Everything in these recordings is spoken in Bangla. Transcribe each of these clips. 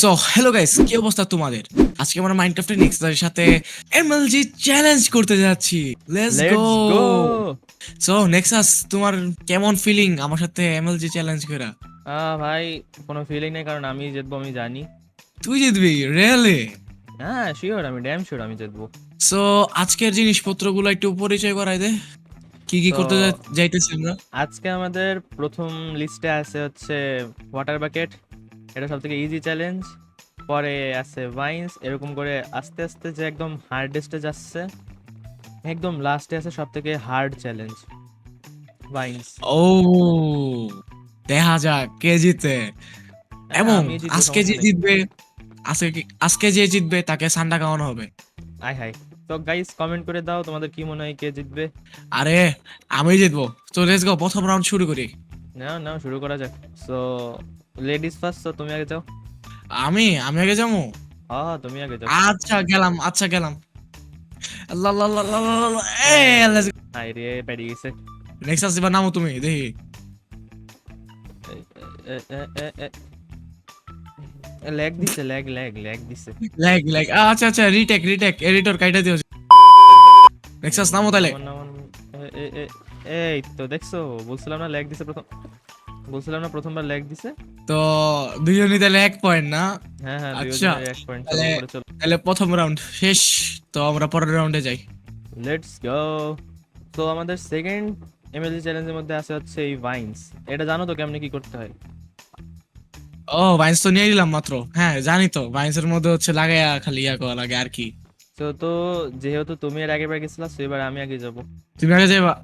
সো হ্যালো গাইস কি অবস্থা তোমাদের? আজকে আমরা মাইনক্রাফটের নেক্সটের সাথে এমএলজি চ্যালেঞ্জ করতে যাচ্ছি। লেটস গো সো নেক্সাস তোমার কেমন ফিলিং আমার সাথে এমএলজি চ্যালেঞ্জ করা। ভাই কোনো ফিলিং নেই কারণ আমি জিতবো আমি জানি। তুই জিতবি? রিয়েলি হ্যাঁ শিওর আমি ড্যাম শিওর আমি জিতবো। সো আজকের জিনিসপত্রগুলো একটু পরিচয় করাই দে। কি কি করতে যাইতেছি আমরা? আজকে আমাদের প্রথম লিস্টে আছে হচ্ছে ওয়াটার বাকেট এটা সব থেকে ইজি চ্যালেঞ্জ পরে আছে ভাইন্স এরকম করে আস্তে আস্তে যে একদম হার্ডেস্টে যাচ্ছে একদম লাস্টে আছে সব থেকে হার্ড চ্যালেঞ্জ ভাইন্স ও দেখা যাক কে জিতে এবং আজকে যে জিতবে আজকে আজকে যে জিতবে তাকে সান্ডা খাওয়ানো হবে। আই হাই। তো গাইস কমেন্ট করে দাও তোমাদের কি মনে হয় কে জিতবে? আরে আমি জিতবো। তো লেটস গো প্রথম রাউন্ড শুরু করি। নাও নাও শুরু করা যাক। সো লেডিস ফার্স্ট তো তুমি আগে যাও। আমি? আমি আগে যাব? হ্যাঁ তুমি আগে যাও। আচ্ছা গেলাম আচ্ছা গেলাম। আল্লাহ আল্লাহ আল্লাহ আল্লাহ আল্লাহ এ লেটস হাই রে পেরিয়ে গেছে। নেক্সট আসবে নামো তুমি দেখি। ল্যাগ দিছে ল্যাগ ল্যাগ ল্যাগ দিছে। আচ্ছা আচ্ছা রিটেক রিটেক এডিটর কাইটা দিও। নেক্সাস নামো তাহলে এই তো দেখছ বলছিলাম না ল্যাগ দিছে প্রথম বলছিলাম না প্রথমবার ল্যাগ দিছে। তো দুজনই তাহলে এক পয়েন্ট না? হ্যাঁ হ্যাঁ আচ্ছা, তাহলে- প্রথম রাউন্ড শেষ। তো আমরা পরের রাউন্ডে যাই। লেটস গো তো আমাদের সেকেন্ড এমএলজি চ্যালেঞ্জের মধ্যে আছে হচ্ছে এই ভাইন্স এটা জানো তো কেমনে কি করতে হয়? ও ভাইন্স তো নিয়ে নিলাম মাত্র। হ্যাঁ জানি তো। ভাইন্সের মধ্যে হচ্ছে লাগাইয়া খালি ইয়া করা লাগে আর কি। তো তো যেহেতু তুমি এর আগে বার গেছিলা so এবার আমি আগে যাব। তুমি আগে যাবা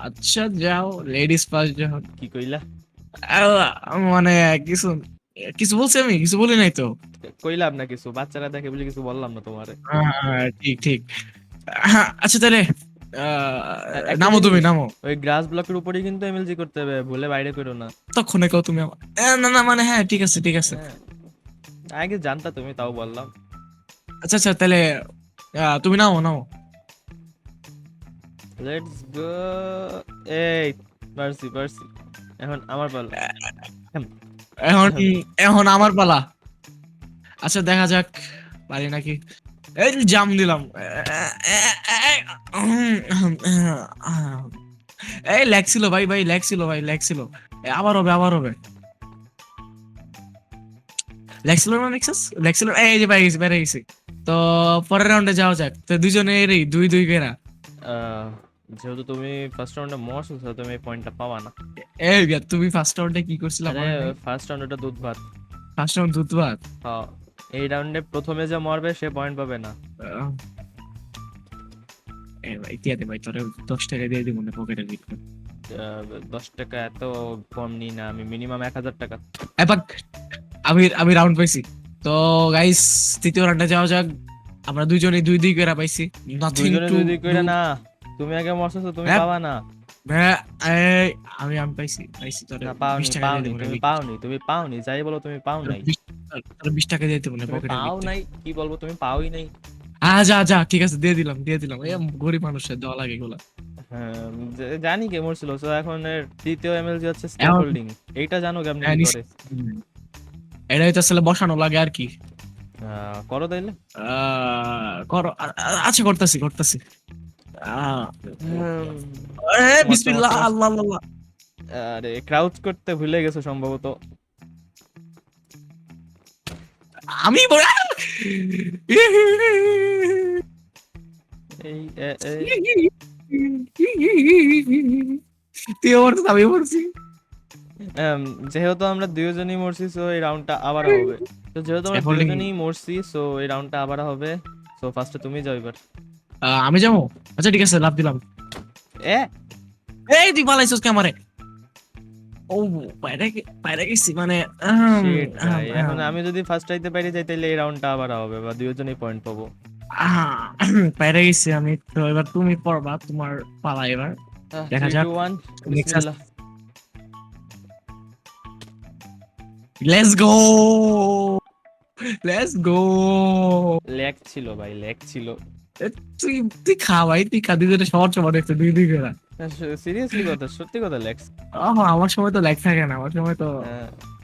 আচ্ছা যাও। লেডিস ফার্স্ট যাও। কি কইলা? মানে কিছু কিছু বলছি আমি কিছু বলি নাই তো? কইলাম না কিছু বাচ্চারা দেখে বলে কিছু বললাম না তোমারে। হ্যাঁ, ঠিক ঠিক। আচ্ছা তাহলে নামো তুমি নামো। ওই গ্রাস ব্লকের উপরেই কিন্তু এমএলজি করতে হবে ভুলে বাইরে করো না। তখনই কও তুমি আমার। না না মানে হ্যাঁ ঠিক আছে ঠিক আছে। হ্যাঁ। আগে জানতা তুমি তাও বললাম। আচ্ছা আচ্ছা তাহলে তুমি নাও নাও লেটস গো এই পারছি পারছি। এখন আমার পালা। এখন এখন আমার পালা। আচ্ছা দেখা যাক পারি নাকি? এই জাম দিলাম। এই ভাই ভাই ল্যাগ ছিল ভাই ল্যাগ ছিল। আবার হবে আবার হবে। ল্যাগ ছিল না নেক্সাস ল্যাগ ছিল এই যে গেছি বাইরে গেছি। তো পরের রাউন্ডে যাওয়া যাক। তো দুজনে এরই দুই দুই আহ, যেহেতু তুমি ফার্স্ট রাউন্ডে মরছো so তুমি এই পয়েন্টটা পাবা না। এই তুমি ফার্স্ট রাউন্ডে কি করছিলা আরে ফার্স্ট রাউন্ড ওটা দুধ ভাত। ফার্স্ট রাউন্ড দুধ ভাত? হ্যাঁ এই রাউন্ডে প্রথমে যে মরবে সে পয়েন্ট পাবে না। আহ, এ ভাই দিয়ে দে ভাই তোরে দশ টাকা দিয়ে দিব না ভিতরে। আহ, দশ টাকা এত কম নি না আমি মিনিমাম এক হাজার টাকা। আমি আমি রাউন্ড পাইছি। তো গাইস তৃতীয় রাউন্ডে যাওয়া যাক। আমরা দুইজনে দুই দুই করে পাইছি। নাথিং টু দুই দুই করে না। তুমি আগে মরছো তুমি হ্যাঁ। পাবা না। আমি আমি পাইছি পাইছি তোরে। না পাওনি পাওনি তুমি পাওনি তুমি পাওনি যাই বলো তুমি পাও নাই তোরে 20 টাকা পাও নাই কি বলব তুমি পাওই নাই। আ যা যা ঠিক আছে দিয়ে দিলাম দিয়ে দিলাম। এই গরিব মানুষের দেওয়া লাগে এগুলা। হ্যাঁ, জানি কে মরছিল তো এখন এর তৃতীয় এমএলজি হচ্ছে হোল্ডিং এইটা জানো কেমনে হ্যাঁ। করে? এটা হইতে আসলে বসানো লাগে আর কি। করো তাইলে। করো আচ্ছা করতেছি করতেছি। বিসমিল্লাহ আল্লাহ আল্লাহ আল্লাহ। আরে ক্রাউচ করতে ভুলে গেছো সম্ভবত। আমি তুই মরছিস মরছি। যেহেতু আমরা দুজনই মরছি সো এই রাউন্ডটা আবার হবে। তো যেহেতু আমরা দুজনই মরছি সো এই রাউন্ডটা আবার হবে। সো ফার্স্টে তুমি যাও এবার। আমি যাব? আচ্ছা ঠিক আছে লাভ দিলাম। এ? এই তুই পালাইছিস ও গেছি মানে এখন আমি যদি ফার্স্ট আইতে পারি যাই তাহলে এই রাউন্ডটা আবার হবে বা দুজনেই পয়েন্ট পাবো। আহ, গেছি আমি তো এবার তুমি পড়বা তোমার পালা এবার। দেখা যাক। Let's go let's go lag ছিল ভাই ল্যাগ ছিল। তুই তুই খা ভাই তুই খা দুজনে সবার সবার একটু দুই দুই করে। সিরিয়াসলি কথা সত্যি কথা ল্যাগ আহ, আমার সময় তো লাইক থাকে না আমার সময় তো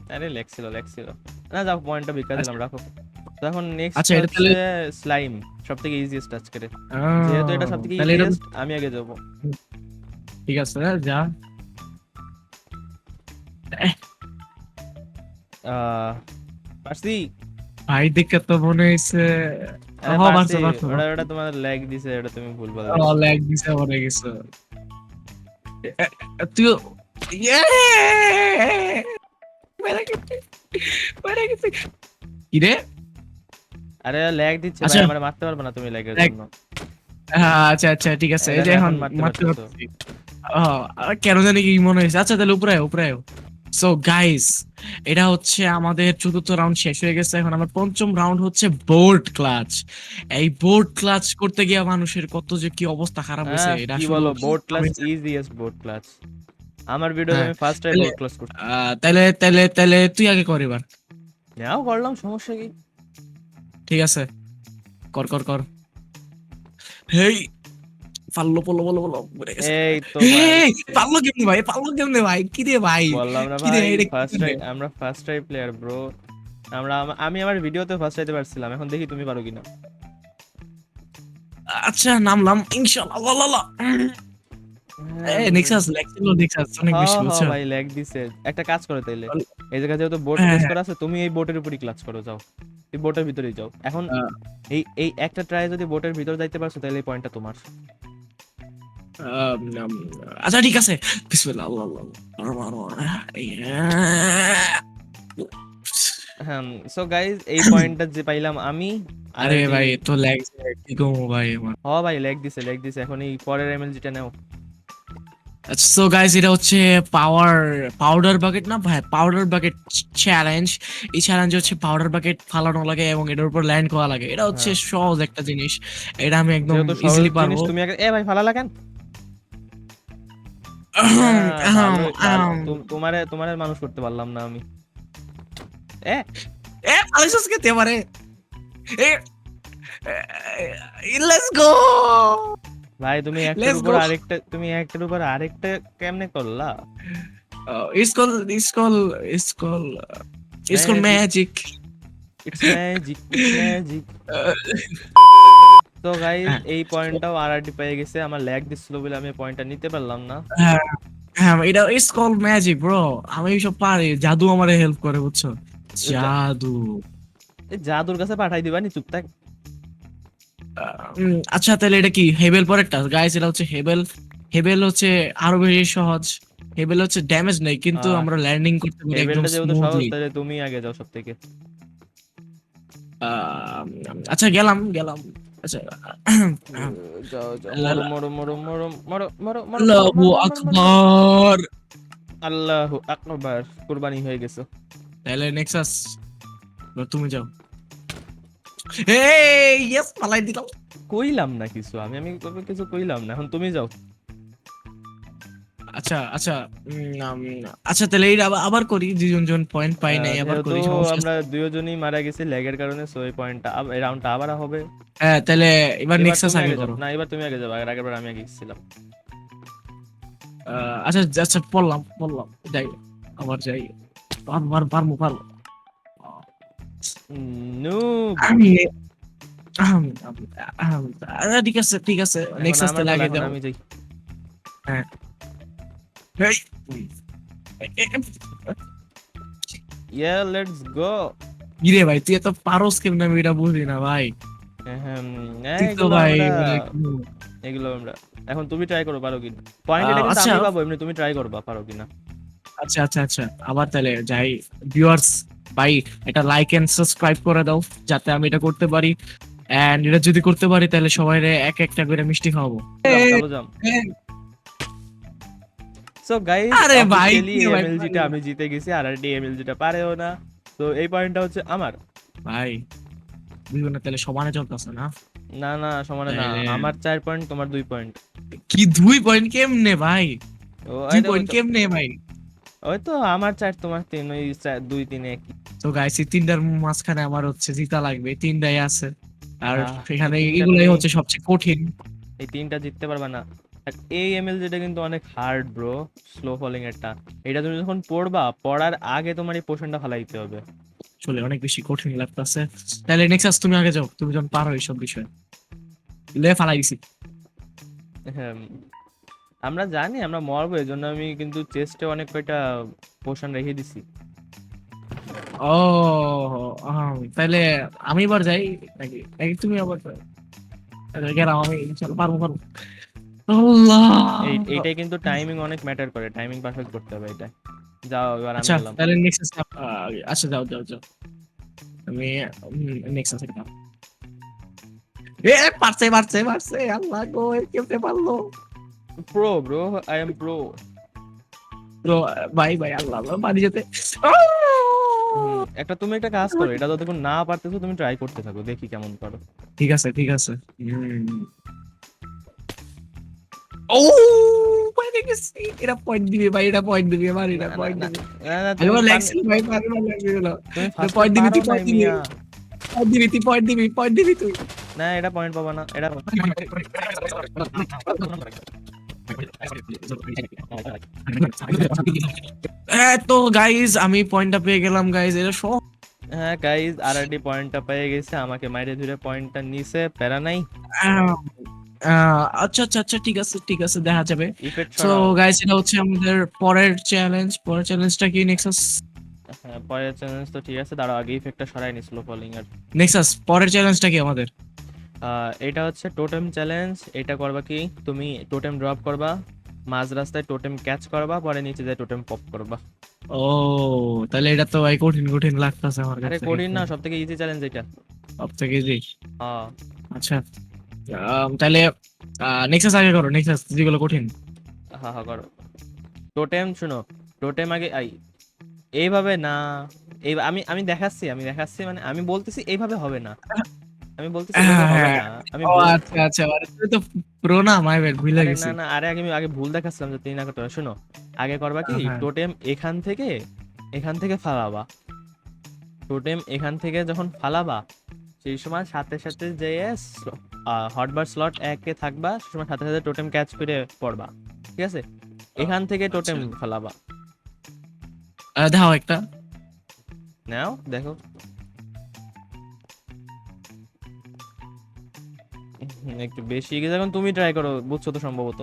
আরে লেগ ছিল লেগ ছিল। না যাও পয়েন্টটা বিকাশ দিলাম রাখো। এখন নেক্সট আচ্ছা, এটা তাহলে- স্লাইম সবথেকে ইজিয়েস্ট আজকে আহ, যেহেতু এটা সবথেকে ইজিয়েস্ট আমি আগে যাব। ঠিক আছে যা। আহ পারছি? ভাই দেখে তো মনে হয়েছে আরে পারছি। পারছ, পারছ, ওটা ওটা তোমার লেগ দিছে এটা তুমি ভুল বলে ও ল্যাগ দিছে গেছে। তুই ইয়ে! মেরে গেছে মেরে গেছে। কি রে আরে ল্যাগ দিচ্ছে আচ্ছা। ভাই আমার মারতে পারবে না তুমি ল্যাগের Lag- জন্য। হ্যাঁ, আচ্ছা আচ্ছা ঠিক আছে এই যে এখন এখন মারতে মারতে পারতেছো। পারছি। আর কেন জানি কি মনে হয়েছে। আচ্ছা তাহলে উপরে উপরে সো গাইস এটা হচ্ছে আমাদের চতুর্থ রাউন্ড শেষ হয়ে গেছে। এখন আমার পঞ্চম রাউন্ড হচ্ছে বোর্ড ক্লাচ এই বোর্ড ক্লাচ করতে গিয়ে মানুষের কত যে কি অবস্থা খারাপ হয়েছে হ্যাঁ, এটা কি বলো বোর্ড আমি- ইজিয়েস্ট বোর্ড ক্লাস আমার ভিডিওতে হ্যাঁ, আমি ফার্স্ট টাইম বোর্ড ক্লাস করছি। তাহলে তাহলে তাহলে তুই আগে কর এবার। নাও করলাম সমস্যা কি? ঠিক আছে। কর কর কর। হেই পাল্লো পল্লো বলো বলো গেছে। এই তো এই, পারল কেমনে ভাই? পারল কেমনে ভাই? কি রে ভাই? বললাম না কি রে, ভাই ফার্স্ট? আমরা ফার্স্ট টাইম প্লেয়ার ব্রো আমরা আমি আমার ভিডিওতে ফার্স্ট টাইতে পারছিলাম এখন দেখি তুমি পারো কিনা। আচ্ছা নামলাম ইনশাআল্লাহ আল্লাহ আল্লাহ এই নেক্সাস লেক্সিলো নেক্সাস অনেক হ্যাঁ, বেশি হ্যাঁ, বুঝছ? ভাই ল্যাগ দিছে। একটা কাজ করো তাইলে। এই জায়গায় যেহেতু বোট হ্যাঁ, ক্লাস। করা আছে তুমি এই বোটের উপরই ক্লাচ করো যাও। এই বোটের ভিতরেই যাও। এখন এই এই একটা ট্রাই যদি বোটের ভিতর যাইতে পারছ তাহলে এই পয়েন্টটা তোমার। আচ্ছা ঠিক আছে। বিসমিল্লাহ আল্লাহ আল্লাহ আল্লাহ, আল্লাহ, আল্লাহ। হ্যাঁ সো গাইজ এই পয়েন্টটা যে পাইলাম আমি আরে ভাই তো লাগছে কি কমো ভাই হ ভাই লেগ দিছে লেগ দিছে এখন এই পরের এমএলজিটা নাও। আচ্ছা সো গাইস এটা হচ্ছে পাওয়ার পাউডার বাকেট না? ভাই পাউডার বাকেট চ্যালেঞ্জ এই চ্যালেঞ্জ হচ্ছে পাউডার বাকেট ফালানো লাগে এবং এটার উপর ল্যান্ড করা লাগে। এটা হচ্ছে সহজ একটা জিনিস। এটা আমি একদম ইজিলি পারব। তুমি এ ভাই ফালা লাগান। তোমারে তোমারে মানুষ করতে পারলাম না আমি। এ? এ আলিসাস কে তে এ লেটস গো ভাই তুমি একটার উপর আরেকটা তুমি একটার উপর আরেকটা কেমনে করলা? It's call it's call it's call it's call. Magic it's magic magic তো গাইস হ্যাঁ। এই পয়েন্টটাও আরআরডি পেয়ে গেছে। আমার ল্যাগ দিছিল বলে আমি পয়েন্টটা নিতে পারলাম না। হ্যাঁ হ্যাঁ এটা ইটস কল ম্যাজিক ব্রো আমি সব পারি। জাদু আমারে হেল্প করে বুঝছ? জাদু। এই জাদুর কাছে পাঠাই দিবা নি চুপ আচ্ছা তাহলে এটা কি হেবেল পরেরটা? গাইস এটা হচ্ছে হেবেল হেবেল হচ্ছে আরও বেশি সহজ। হেবেল হচ্ছে ড্যামেজ নেই কিন্তু আমরা ল্যান্ডিং করতে পারি একদম সহজ স্মুথলি তাহলে তুমি আগে যাও সব থেকে আচ্ছা গেলাম গেলাম। আচ্ছা আল্লাহু। আকবার আল্লাহু আকবার কুরবানি হয়ে গেছে তাহলে নেক্সাস তুমি যাও এই ইয়েস পালাই দিলাম কইলাম না কিছু আমি আমি কিছু কইলাম না এখন তুমি যাও আচ্ছা আচ্ছা আচ্ছা তাহলে এইটা আবার- আবার করি দুজন জন পয়েন্ট পাই নাই আবার করি আমরা দুইজনই মারা গেছি ল্যাগের কারণে সো এই পয়েন্টটা এই রাউন্ডটা আবার হবে। হ্যাঁ তাহলে এবার নেক্সাস আগে করো। না এবার তুমি আগে যাও আর আগেরবার আমি আগে গেছিলাম। আহ, আচ্ছা আচ্ছা পড়লাম পড়লাম যাই আবার যাই। পারব পারব পারব নো আমি ঠিক আছে ঠিক আছে নেক্সাস তাহলে আগে যাও। আমি যাই। এই, এ- এ- ইয়া লেটস গো কি রে ভাই তুই এত পারস কেমন আমি এটা বুঝি না ভাই এগুলো আমরা- এখন তুমি ট্রাই করো পারো কিনা? পয়েন্ট এটা কিন্তু আচ্ছা। আমি পাবো এমনি তুমি ট্রাই করবা পারো কিনা? আচ্ছা আচ্ছা আচ্ছা। আবার তাহলে যাই। ভিউয়ার্স ভাই এটা লাইক এন্ড সাবস্ক্রাইব করে দাও যাতে আমি এটা করতে পারি। এন্ড এটা যদি করতে পারি তাহলে সবাই এক একটা করে মিষ্টি খাওয়াবো। সো গাইস আরে ভাই, এমএলজিটা আমি জিতে গেছি আর এমএলজিটা পারেও না। তো এই পয়েন্টটা হচ্ছে আমার। ভাই তাহলে সমানে চলতেছে না? না না সমানে না। আমার চার পয়েন্ট তোমার দুই পয়েন্ট কি দুই পয়েন্ট কেমনে ভাই? ও দুই পয়েন্ট কেমনে ভাই? ওই তো আমার চার তোমার তিন ওই চার- দুই তিন এক তো গাইস এই তিনটার মাঝখানে আমার হচ্ছে জিতা লাগবে তিনটাই আছে। আর সেখানে এগুলাই হচ্ছে সবচেয়ে কঠিন। এই তিনটা জিততে পারবা না। আর এই এমএলজিটা কিন্তু অনেক হার্ড ব্রো স্লো ফলিং এরটা এটা তুমি যখন পড়বা পড়ার আগে তোমার এই পোর্শনটা ফালাইতে হবে। চলে অনেক বেশি কঠিন লাগতেছে। তাহলে নেক্সাস তুমি আগে যাও তুমি যখন পারো এইসব বিষয়। লে ফালাই দিছি হ্যাঁ আমরা জানি আমরা মরবো এই জন্য আমি কিন্তু চেস্টে অনেক কয়টা পোর্শন রেখে দিছি। ও তাহলে আমি এবার যাই নাকি নাকি তুমি আবার? গেলাম আমি চলো পারব পারব। আল্লাহ। এইটাই কিন্তু টাইমিং অনেক ম্যাটার করে। টাইমিং পারফেক্ট করতে হবে এটা যাও এবার আমি আচ্ছা তাহলে নেক্সাস আচ্ছা যাও যাও যাও। আমি নেক্সাস একটা এ পারছে পারছে পারছে। আল্লাহ গো এ কেমনে পারল? Pro bro I am pro তো ভাই ভাই আল্লাহ আল্লাহ বাড়ি যেতে। একটা তুমি একটা কাজ করো। এটা যতক্ষণ না পারতেছো তুমি ট্রাই করতে থাকো। দেখি কেমন পারো। ঠিক আছে ঠিক আছে। হুম। ও পারে গেছি এটা পয়েন্ট দিবে ভাই এটা পয়েন্ট দিবে আমার এটা পয়েন্ট লাগছিল ভাই পারে না লাগছিল তুই দিবি। পয়েন্ট দিবি তুই পয়েন্ট দিবি পয়েন্ট দিবি তুই না এটা পয়েন্ট পাবা না এটা তো গাইজ আমি পয়েন্টটা পেয়ে গেলাম গাইজ এটা সব হ্যাঁ গাইজ আরআরডি পয়েন্টটা পেয়ে গেছে আমাকে মাইরে ধরে পয়েন্টটা নিছে প্যারা নাই আচ্ছা আচ্ছা আচ্ছা ঠিক আছে ঠিক আছে দেখা যাবে। তো গাইজ এটা হচ্ছে আমাদের পরের চ্যালেঞ্জ পরের চ্যালেঞ্জটা কি নেক্সাস হ্যাঁ পরের চ্যালেঞ্জ তো ঠিক আছে। দাঁড়াও আগে ইফেক্টটা সরাই নি স্লো ফলিং এর। নেক্সাস পরের চ্যালেঞ্জটা কি আমাদের? এটা হচ্ছে টোটেম চ্যালেঞ্জ এটা করবা কি তুমি টোটেম ড্রপ করবা মাঝ রাস্তায় টোটেম ক্যাচ করবা পরে নিচে যায় টোটেম পপ করবা। ও তাহলে এটা তো ভাই কঠিন কঠিন লাগতেছে আমার আরে কঠিন না সব থেকে ইজি চ্যালেঞ্জ এটা। সব থেকে জি হ্যাঁ। আচ্ছা। তাহলে নেক্সাস আগে করো নেক্সাস যেগুলো কঠিন। হা হা করো। টোটেম শুনো টোটেম আগে আই এইভাবে না এই আমি আমি দেখাচ্ছি আমি দেখাচ্ছি মানে আমি বলতেছি এইভাবে হবে না। আমি বলতেছি এইভাবে হবে না। আমি ও আচ্ছা আচ্ছা আরে তুমি তো প্রো না মাই ব্যাড ভুলে আরে না না আরে আগে আমি আগে ভুল দেখাচ্ছিলাম যে তুমি না করতে। শোনো আগে করবা কি? হ্যাঁ। টোটেম এখান থেকে এখান থেকে ফালাবা। টোটেম এখান থেকে যখন ফালাবা সেই সময় সাথে সাথে যে হটবার স্লট একে থাকবা সেই সময় সাথে সাথে টোটেম ক্যাচ করে পড়বা ঠিক আছে? এখান থেকে টোটেম আচ্ছা। ফালাবা। দাও একটা। নাও দেখো। একটু বেশি গেছে এখন তুমি ট্রাই করো বুঝছ তো সম্ভবত।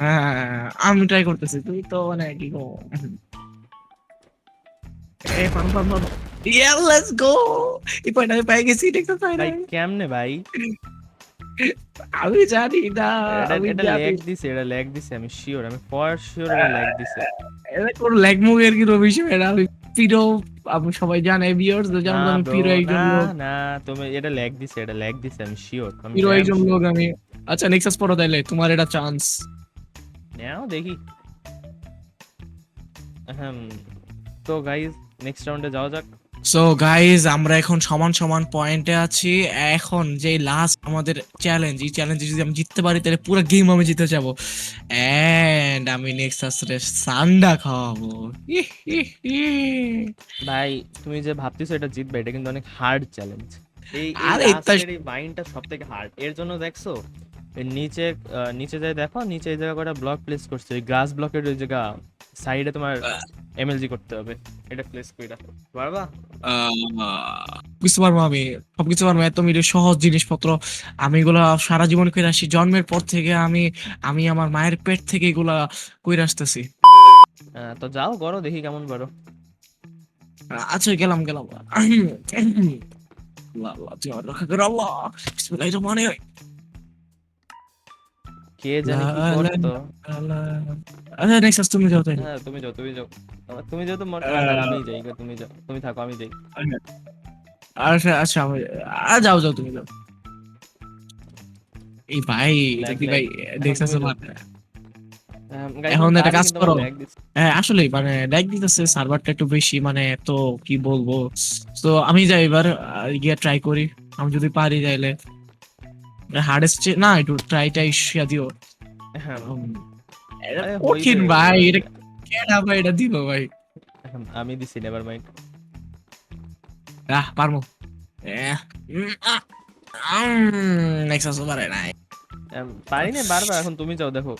হ্যাঁ, আমি ট্রাই করতেছি তুই তো মানে কি গো এই পান পান পান লেটস গো এই পয়েন্ট আমি পেয়ে গেছি পাই ভাই কেমনে ভাই আমি জানি না এটা ল্যাগ দিছে এটা ল্যাগ দিছে আমি শিওর আমি ফর শিওর এটা ল্যাগ দিছে এটা কোন ল্যাগ মুভের কি রবিশ এটা আমি পিরো আপনি সবাই জানে ভিউয়ার্স না আমি পিরো একজন লোক না তুমি এটা ল্যাগ দিছে এটা ল্যাগ দিছে আমি শিওর আমি পিরো একজন লোক আমি আচ্ছা নেক্সাস পড়ো তাইলে তোমার এটা চান্স নাও দেখি তো গাইস নেক্সট রাউন্ডে যাওয়া যাক সো গাইজ আমরা এখন সমান সমান পয়েন্টে আছি। এখন যে লাস্ট আমাদের চ্যালেঞ্জ এই চ্যালেঞ্জে যদি আমি জিততে পারি তাহলে পুরো গেম আমি জিতে যাব। এন্ড আমি নেক্সট আসলে সান্ডা খাওয়াবো। ভাই তুমি যে ভাবতেছো এটা জিতবে এটা কিন্তু অনেক হার্ড চ্যালেঞ্জ এই আরে এই মাইন্ডটা সব থেকে হার্ড এর জন্য দেখছ এর নিচে নিচে যাই দেখো নিচে এই জায়গা করে ব্লক প্লেস করছে। গ্রাস ব্লকের ওই জায়গা সাইডে তোমার এমএলজি করতে হবে এটা প্লেস করে রাখো পারবা বুঝতে পারব আমি সবকিছু পারব এত মিলে সহজ জিনিসপত্র আমি এগুলা সারা জীবন করে আসি জন্মের পর থেকে আমি আমি আমার মায়ের পেট থেকে এগুলা কইরা আসতেছি তো যাও করো দেখি কেমন পারো আচ্ছা গেলাম গেলাম আল্লাহ আল্লাহ রক্ষা কর আল্লাহ বিসমিল্লাহির রহমানির রহিম। কে কি করতো আচ্ছা নেক্সট তুমি যাও তাই হ্যাঁ তুমি যাও তুমি যাও তুমি মোট আহ, আমি যাই তুমি যাও তুমি থাকো আমি যাই আচ্ছা আচ্ছা আমি যাও যাও তুমি যাও এই ভাই দেখি ভাই দেখতেছো তুমি না আহ, guys, এখন একটা কাজ করো। আসলে মানে লাইক দিতেছে সার্ভারটা একটু বেশি মানে তো কি বলব তো আমি যাই এবার গিয়ে ট্রাই করি আমি যদি পারি তাইলে হার্ডেস্ট না একটু ট্রাই টাই শিয়া দিও। হ্যাঁ, কঠিন ভাই। এটা কেডা ভাই এটা দিব ভাই। আমি দিছি নেভার মাইন্ড আহ পারমো নেক্সাস পারে নাই। পারি না বারবার এখন তুমি যাও দেখো।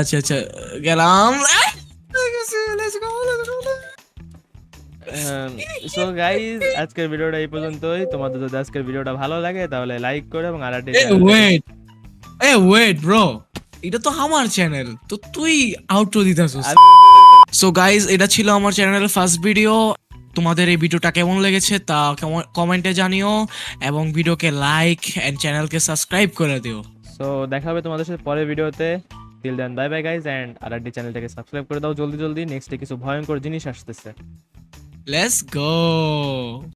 আচ্ছা আচ্ছা গেলাম। আহ! হয়ে গেছে, let's সো গাইজ আজকের ভিডিওটা এই পর্যন্তই। তোমাদের যদি আজকের ভিডিওটা ভালো লাগে তাহলে লাইক করো এবং আর এ ওয়েট এ ওয়েট ব্রো এটা তো আমার চ্যানেল তো তুই আউটরো দিতেছিস সো গাইজ এটা ছিল আমার চ্যানেলের ফার্স্ট ভিডিও তোমাদের এই ভিডিওটা কেমন লেগেছে তা কমেন্টে জানিও এবং ভিডিওকে লাইক এন্ড চ্যানেলকে সাবস্ক্রাইব করে দিও। সো দেখা হবে তোমাদের সাথে পরের ভিডিওতে। Till then bye bye guys and আর চ্যানেলটাকে সাবস্ক্রাইব করে দাও জলদি জলদি। নেক্সটে কিছু ভয়ঙ্কর জিনিস আসতেছে। Let's go